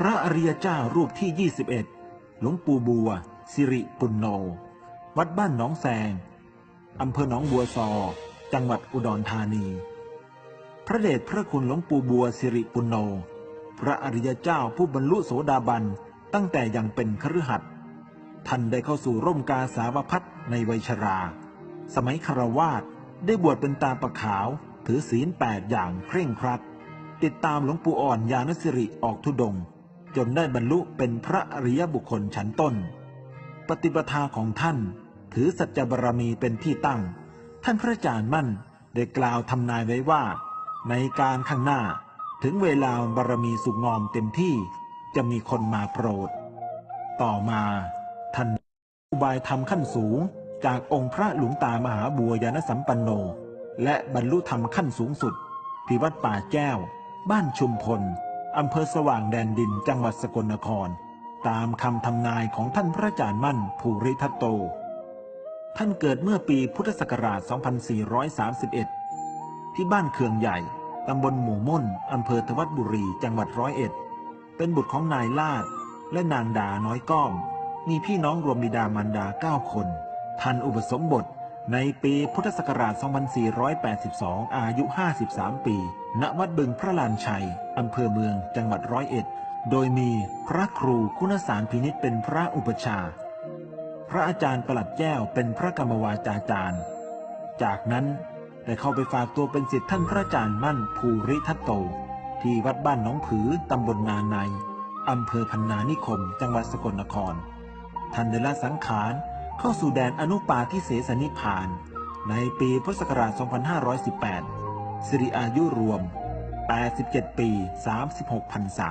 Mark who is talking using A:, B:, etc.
A: พระอริยเจ้ารูปที่ 21 หลวงปู่บัว สิริปุณโญวัดบ้านหนองแสงอำเภอหนองบัวซอ จังหวัดอุดรธานี พระเดชพระคุณหลวงปู่บัวสิริปุณโญพระอริยเจ้าผู้บรรลุโสดาบันตั้งแต่ยังเป็นคฤหัสถ์ท่านได้เข้าสู่ร่มกาสาวพัฒในวัยชรา สมัยคารวาสได้บวชเป็นตาประขาว ถือศีลแปดอย่างเคร่งครัด ติดตามหลวงปู่อ่อนยานสิริออกทุดง จนได้บรรลุเป็นพระอริยบุคคลชั้นต้น ปฏิปทาของท่าน ถือสัจจบารมีเป็นที่ตั้ง ท่านพระอาจารย์มั่นได้กล่าวทำนายไว้ว่า ในการข้างหน้าถึงเวลาบารมีสุกงอมเต็มที่จะมีคนมาโปรด ต่อมาท่านอุบายธรรมขั้นสูงจากองค์พระหลวงตามหาบัวยานสัมปันโน และบรรลุธรรมขั้นสูงสุดที่วัดป่าแก้ว บ้านชุมพล อำเภอสว่างแดนดินจังหวัดสกลนคร ตามคำทำนายของท่านพระอาจารย์มั่นภูริทัตโต ท่านเกิดเมื่อปีพุทธศักราช 2431 ที่บ้านเคืองใหญ่ ตำบลหมู่ม่นอำเภอทวัดบุรีจังหวัดร้อยเอ็ด เป็นบุตรของนายลาด และนางดาน้อยก้อม มีพี่น้องรวมบิดามารดาเก้าคน ท่านอุปสมบท ในปีพุทธศักราช 2482 อายุ 53 ปี ณ วัดบึงพระลานชัย อำเภอเมือง จังหวัดร้อยเอ็ด โดยมีพระครูคุณสารพินิษเป็นพระอุปชา พระอาจารย์ประหลัดแก้วเป็นพระกรรมวาจาจารย์ จากนั้นได้เข้าไปฝากตัวเป็นศิษย์ท่านพระอาจารย์มั่นภูริทัตโต ที่วัดบ้านหนองผือ ตำบลนาใน อำเภอพันนานิคม จังหวัดสกลนคร ท่านได้ละสังขาร เข้าสู่แดนอนุปาทิเสสนิพาน ในปีพุทธศักราช 2518 สิริอายุรวม 87 ปี 36พรรษา